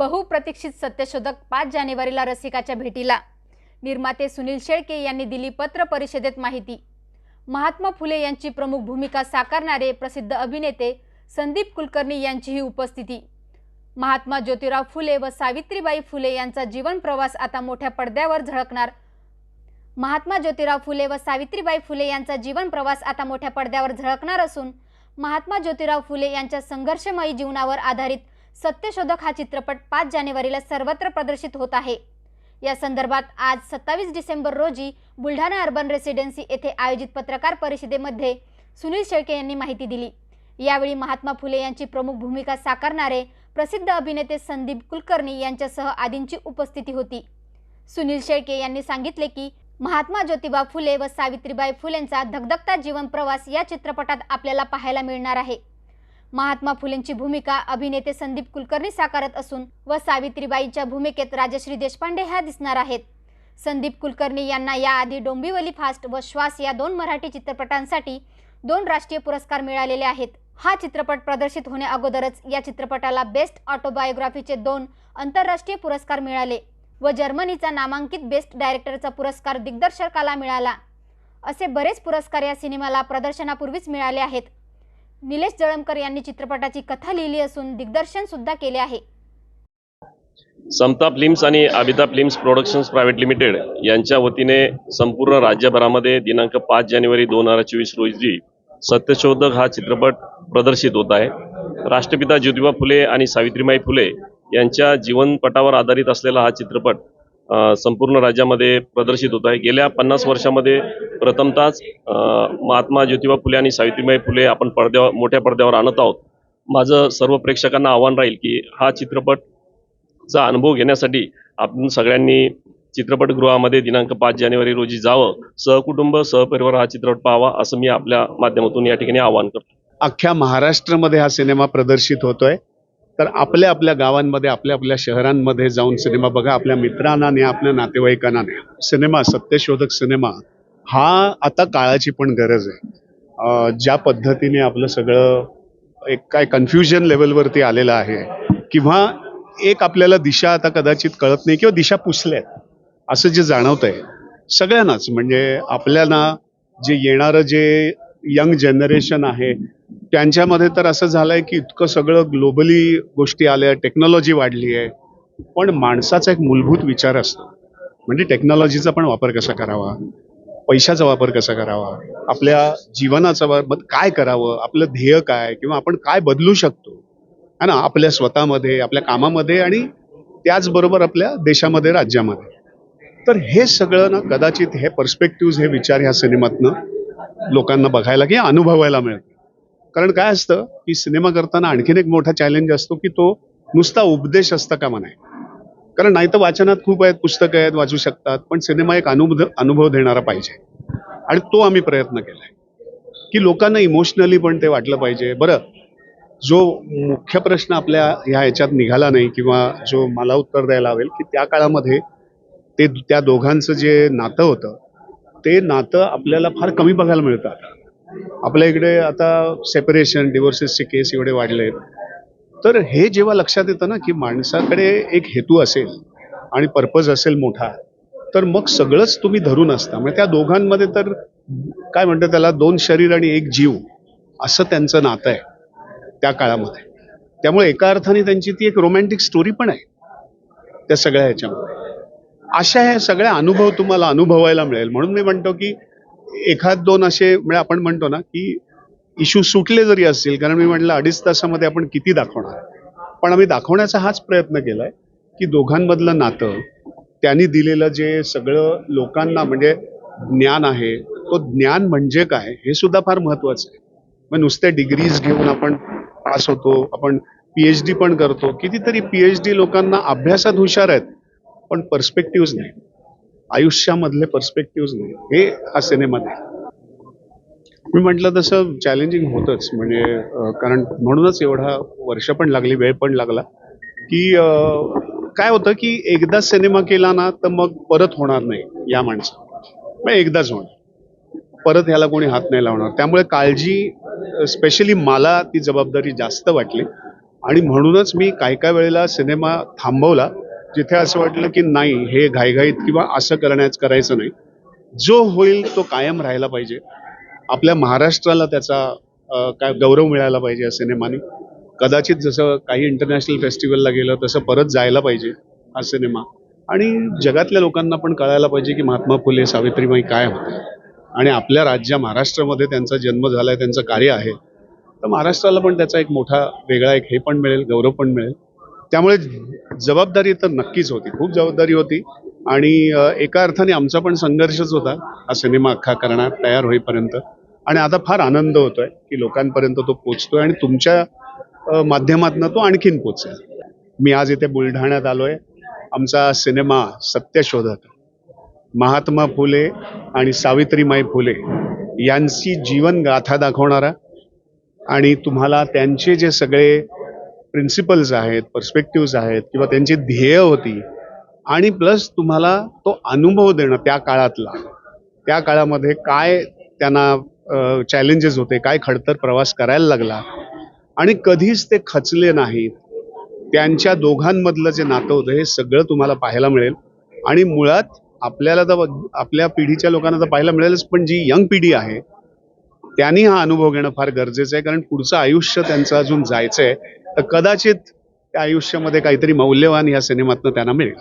बहुप्रतीक्षित सत्यशोधक पाच जानेवारीला रसिकाच्या भेटीला. निर्माते सुनील शेळके यांनी दिली पत्र परिषदेत माहिती. महात्मा फुले यांची प्रमुख भूमिका साकारणारे प्रसिद्ध अभिनेते संदीप कुलकर्णी यांचीही उपस्थिती. महात्मा ज्योतिराव फुले व सावित्रीबाई फुले यांचा जीवन प्रवास आता मोठ्या पडद्यावर झळकणार. महात्मा ज्योतिराव फुले व सावित्रीबाई फुले यांचा जीवन प्रवास आता मोठ्या पडद्यावर झळकणार असून महात्मा ज्योतिराव फुले यांच्या संघर्षमयी जीवनावर आधारित सत्यशोधक हा चित्रपट पाच जानेवारीला सर्वत्र प्रदर्शित होत आहे. या संदर्भात आज सत्तावीस डिसेंबर रोजी बुलढाणा अर्बन रेसिडेन्सी येथे आयोजित पत्रकार परिषदेमध्ये सुनील शेळके यांनी माहिती दिली. यावेळी महात्मा फुले यांची प्रमुख भूमिका साकारणारे प्रसिद्ध अभिनेते संदीप कुलकर्णी यांच्यासह आदींची उपस्थिती होती. सुनील शेळके यांनी सांगितले की महात्मा ज्योतिबा फुले व सावित्रीबाई फुलेंचा धगधगता जीवन प्रवास या चित्रपटात आपल्याला पाहायला मिळणार आहे. महात्मा फुलेंची भूमिका अभिनेते संदीप कुलकर्णी साकारत असून व सावित्रीबाईंच्या भूमिकेत राजश्री देशपांडे ह्या दिसणार आहेत. संदीप कुलकर्णी यांना याआधी डोंबिवली फास्ट व श्वास या दोन मराठी चित्रपटांसाठी दोन राष्ट्रीय पुरस्कार मिळालेले आहेत. हा चित्रपट प्रदर्शित होण्याअगोदरच या चित्रपटाला बेस्ट ऑटोबायोग्राफीचे दोन आंतरराष्ट्रीय पुरस्कार मिळाले व जर्मनीचा नामांकित बेस्ट डायरेक्टरचा पुरस्कार दिग्दर्शकाला मिळाला. असे बरेच पुरस्कार या सिनेमाला प्रदर्शनापूर्वीच मिळाले आहेत. निलेश जळमकर यांनी चित्रपटाची कथा लिहिली असून दिग्दर्शन सुद्धा केले आहे. समता फिल्म्स आणि Abhita films productions private limited यांच्या वतीने संपूर्ण राज्यभरामध्ये दिनांक पाच जानेवारी दोन हजार चोवीस रोजी सत्यशोधक हा चित्रपट प्रदर्शित होत आहे. राष्ट्रपिता ज्योतिबा फुले आणि सावित्रीबाई फुले यांच्या जीवनपटावर आधारित असलेला हा चित्रपट संपूर्ण राज्यामध्ये प्रदर्शित होत आहे. गेल्या पन्नास वर्षामध्ये प्रथमतःच महात्मा ज्योतिबा फुले आणि सावित्रीबाई फुले आपण पडद्यावर मोठ्या पडद्यावर आणत आहोत. माझं सर्व प्रेक्षकांना आव्हान राहील की हा चित्रपटचा अनुभव घेण्यासाठी आपण सगळ्यांनी चित्रपटगृहामध्ये दिनांक पाच जानेवारी रोजी जावं. सहकुटुंब सहपरिवार हा चित्रपट पाहावा असं मी आपल्या माध्यमातून या ठिकाणी आवाहन करतो. अख्ख्या महाराष्ट्रामध्ये हा सिनेमा प्रदर्शित होतोय. तर आपल्या आपल्या गावांमध्ये आपल्या आपल्या शहरांमध्ये जाऊन सिनेमा बघा. आपल्या मित्रांना न्या आपल्या नातेवाईकांना न्या. सिनेमा सत्यशोधक सिनेमा हा आता काळाची पण गरज आहे. ज्या पद्धतीने आपलं सगळं एक काय कन्फ्युजन लेवलवरती आलेलं आहे किंवा एक आपल्याला दिशा आता कदाचित कळत नाही किंवा दिशा पुसल्यात असं जे जाणवत आहे सगळ्यांनाच. म्हणजे आपल्याला जे येणारं जे यंग जनरेशन आहे त्यांच्यामध्ये तर असं झालंय की इतकं सगळं ग्लोबली गोष्टी आल्या टेक्नॉलॉजी वाढली आहे पण माणसाचा एक मूलभूत विचार असतो. म्हणजे टेक्नॉलॉजीचा पण वापर कसा करावा? पैशाचा वापर कसा करावा? आपल्या जीवनाचा वापर काय करावं? आपलं ध्येय काय? किंवा आपण काय बदलू शकतो? है ना? आपल्या स्वतःमध्ये आपल्या कामामध्ये आणि त्याचबरोबर आपल्या देशामध्ये राज्यामध्ये. तर हे सगळं ना कदाचित हे पर्स्पेक्टिव्ह हे विचार ह्या सिनेमातनं लोकांना बघायला किंवा अनुभवायला मिळतं कारण काय असतं की सिनेमा करताना आणखीन एक मोठा चॅलेंज असतो की तो नुसता उपदेश असता का नाही कारण नाही तर वाचनात खूप आहेत पुस्तकं आहेत वाचू शकतात पण सिनेमा एक अनुभव अनुभव देणारा पाहिजे. आणि तो आम्ही प्रयत्न केलाय. की लोकांना इमोशनली पण ते वाटलं पाहिजे. बरं जो मुख्य प्रश्न आपल्या ह्या ह्याच्यात निघाला नाही किंवा जो मला उत्तर द्यायला हवेल की त्या काळामध्ये ते त्या दोघांचं जे नातं होतं ते नातं आपल्याला फार कमी बघायला मिळतं आता. आपल्या इकडे आता सेपरेशन डिवोर्सेसचे केस एवढे वाढले तर हे जेव्हा लक्षात येतं ना की माणसाकडे एक हेतू असेल आणि पर्पज असेल मोठा तर मग सगळंच तुम्ही धरून असता. म्हणजे त्या दोघांमध्ये तर काय म्हणतात त्याला दोन शरीर आणि एक जीव असं त्यांचं नातं आहे त्या काळामध्ये. त्यामुळे एका अर्थाने त्यांची ती एक रोमॅन्टिक स्टोरी पण आहे त्या सगळ्या ह्याच्यामध्ये. अशा ह्या सगळ्या अनुभव तुम्हाला अनुभवायला मिळेल. म्हणून मी म्हणतो की एखाद दोन असे म्हणजे आपण म्हणतो ना की इश्यू सुटले जरी असतील कारण मी म्हटलं अडीच तासामध्ये आपण किती दाखवणार? पण आम्ही दाखवण्याचा हाच प्रयत्न केला आहे की दोघांमधलं नातं त्यांनी दिलेलं जे सगळं लोकांना म्हणजे ज्ञान आहे तो ज्ञान म्हणजे काय हे सुद्धा फार महत्वाचं आहे. मग नुसत्या डिग्रीज घेऊन आपण पास होतो आपण पीएच डी पण करतो कितीतरी पीएच डी लोकांना अभ्यासात हुशार आहेत पण पर्स्पेक्टिव्ह नाही. आयुष्यामधले पर्स्पेक्टिव्ह नाही. हे हा सिनेमा आहे मी म्हटलं तसं चॅलेंजिंग होतंच. म्हणजे कारण म्हणूनच एवढा वर्ष पण लागली वेळ पण लागला की काय होतं की एकदा सिनेमा केला ना तर मग परत होणार नाही या माणसं. मग एकदाच होणार. परत ह्याला कोणी हात नाही लावणार. त्यामुळे काळजी स्पेशली मला ती जबाबदारी जास्त वाटली. आणि म्हणूनच मी काय काय वेळेला सिनेमा थांबवला. जिथे असं वाटलं की नाही हे घाईघाईत किंवा असं करण्याच करायचं नाही. जो होईल तो कायम राहायला पाहिजे. आपल्या महाराष्ट्राला त्याचा काय गौरव मिळायला पाहिजे या सिनेमाने. कदाचित जसं काही इंटरनॅशनल फेस्टिवलला गेलं तसं परत जायला पाहिजे हा सिनेमा. आणि जगातल्या लोकांना पण कळायला पाहिजे की महात्मा फुले सावित्रीबाई काय होते. आणि आपल्या राज्या महाराष्ट्रामध्ये त्यांचा जन्म झालाय त्यांचं कार्य आहे. तर महाराष्ट्राला पण त्याचा एक मोठा वेगळा एक हे पण मिळेल गौरव पण मिळेल. त्यामुळे जबाबदारी तर नक्कीच होती खूप जबाबदारी होती. आणि एका अर्थाने आमचा पण संघर्षच होता हा सिनेमा अख्खा करण्यात तयार होईपर्यंत. आणि आता फार आनंद होतोय की लोकांपर्यंत तो पोचतोय आणि तुमच्या माध्यमातून माध्यमातनं तो आणखीन पोचेल. मी आज इथे बुलढाण्यात आलोय. आमचा सिनेमा सत्यशोधक महात्मा फुले आणि सावित्रीमाई फुले यांची जीवनगाथा दाखवणारा आणि तुम्हाला त्यांचे जे सगळे प्रिन्सिपल्स आहेत पर्स्पेक्टिव्ज आहेत किंवा त्यांची ध्येय होती. आणि प्लस तुम्हाला तो अनुभव देणं त्या काळातला. त्या काळामध्ये काय त्यांना चॅलेंजेस होते काय खडतर प्रवास करायला लागला. आणि कधीच ते खचले नाहीत. त्यांच्या दोघांमधलं जे नातं होतं हे सगळं तुम्हाला पाहायला मिळेल. आणि मुळात आपल्याला तर आपल्या पिढीच्या लोकांना तर पाहायला मिळेलच पण जी यंग पिढी आहे त्यांनी हा अनुभव घेणं फार गरजेचं आहे कारण पुढचं आयुष्य त्यांचं अजून जायचं आहे तर कदाचित त्या आयुष्यामध्ये काहीतरी मौल्यवान या सिनेमातनं त्यांना मिळेल.